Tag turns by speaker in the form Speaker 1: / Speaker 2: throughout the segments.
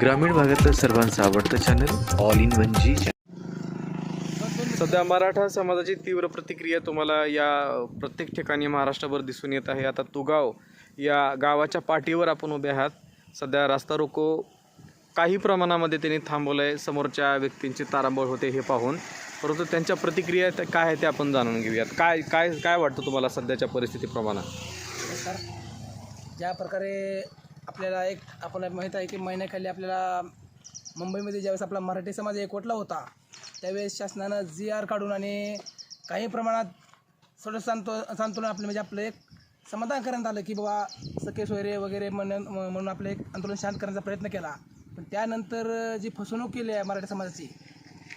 Speaker 1: ग्रामीण भागातलं सर्वांचं आवडतं चॅनल ऑल इन वन जी
Speaker 2: सध्या मराठा समाजाची तीव्र प्रतिक्रिया तुम्हाला या प्रत्येक ठिकाणी महाराष्ट्रभर दिसून येत आहे. आता तुगाव या गावाच्या पाठीवर आपण उभे आहात. सध्या रास्ता रोको काही प्रमाणामध्ये त्यांनी थांबवलं आहे समोरच्या व्यक्तींची तारांबळ होते हे पाहून. परंतु त्यांच्या प्रतिक्रिया त्या काय आहे ते आपण जाणून घेऊयात. काय काय काय वाटतं तुम्हाला सध्याच्या परिस्थितीप्रमाणे?
Speaker 3: ज्या प्रकारे आपल्याला एक आपल्याला माहीत आहे की महिन्याखाली आपल्याला मुंबईमध्ये ज्यावेळेस आपला मराठी समाज एकवटला होता त्यावेळेस शासनानं जी आर काढून आणि काही प्रमाणात थोडं सांतो सांतोलन आपलं म्हणजे आपलं एक समाधान करण्यात आलं की बाबा सखे सोयरे वगैरे म्हणून म्हणून आपलं एक आंदोलन शांत करण्याचा प्रयत्न केला. पण त्यानंतर जी फसवणूक केली आहे मराठी समाजाची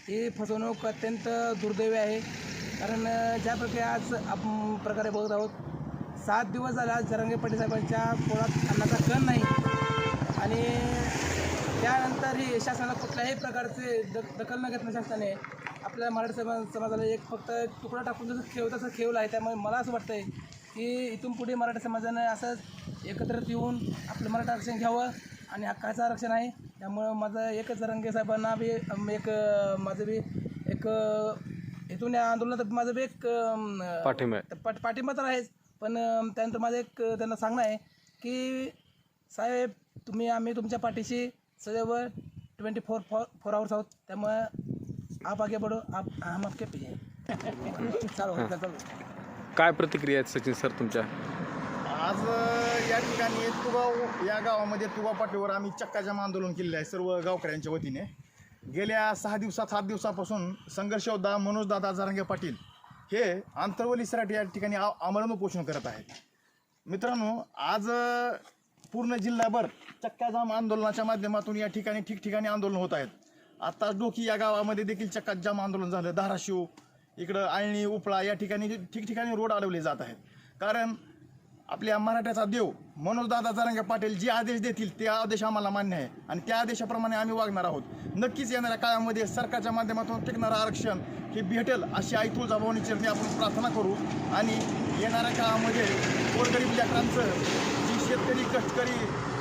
Speaker 3: ही फसवणूक अत्यंत दुर्दैवी आहे. कारण ज्या प्रकारे आज आपण प्रकारे बघत आहोत सात दिवस झाला जरांगे पाटील साहेबांच्या पोळात अन्नाचा कण नाही. आणि त्यानंतरही शासनाला कुठल्याही प्रकारचे द दखल न घेतल्या शासनाने आपल्या मराठी समाज समाजाला एक फक्त तुकडा टाकून जसं खेळ तसं ठेवलं आहे. त्यामुळे मला असं वाटतं आहे की इथून पुढे मराठी समाजानं असंच एकत्रित येऊन आपलं मराठा आरक्षण घ्यावं आणि हक्काचं आरक्षण आहे. त्यामुळं माझं एकच रंगे साहेबांना बी एक माझं बी एक इथून या आंदोलनात माझं बी एक
Speaker 2: पाठिंबा
Speaker 3: पाठिंबा तर आहेच. पण त्यानंतर माझं एक त्यांना सांगणं आहे की साहेब तुम्ही आम्ही तुमच्या पाठीशी सदैव twenty four four four hours आहोत. त्यामुळं आप आगे बढो आप हम आपके पिये चालू चालू
Speaker 2: काय प्रतिक्रिया आहेत सचिन सर तुमच्या?
Speaker 4: आज या ठिकाणी तुगाव या गावामध्ये तुगाव पाटीवर आम्ही चक्काजाम आंदोलन केलेलं आहे सर्व गावकऱ्यांच्या वतीने. गेल्या सहा दिवसात सात दिवसापासून संघर्ष योद्धा मनोजदादा जारंगे पाटील हे आंतरवलीसाठी या ठिकाणी आ- आमरण उपोषण करत आहेत. मित्रांनो आज पूर्ण जिल्हाभर चक्काजाम आंदोलनाच्या माध्यमातून या ठिकाणी ठिकठिकाणी आंदोलन होत आहेत. आत्ताच डोकी या गावामध्ये देखील चक्काजाम आंदोलन झालं. धाराशिव इकडं आळणी उपळा या ठिकाणी ठिकठिकाणी रोड अडवले जात आहेत. कारण आपल्या मराठ्याचा देव मनोजदादा जारंगे पाटील जे आदेश देतील ते आदेश आम्हाला मान्य आहे. आणि त्या आदेशाप्रमाणे आम्ही वागणार आहोत. नक्कीच येणाऱ्या काळामध्ये सरकारच्या माध्यमातून टिकणारं आरक्षण हे भेटेल अशी आई तुळजाभवानी चरणी आपण प्रार्थना करू. आणि येणाऱ्या काळामध्ये गोरगरीब लेकरांचं जी शेतकरी कष्टकरी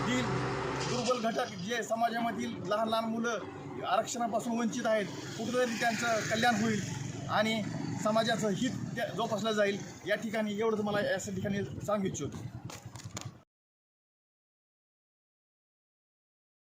Speaker 4: जी दुर्बल घटक जे समाजामधील लहान लहान मुलं आरक्षणापासून वंचित आहेत कुठेतरी त्यांचं कल्याण होईल. आणि समाजाचं हित जोपासलं जाईल या ठिकाणी एवढंच मला या ठिकाणी सांगू इच्छितो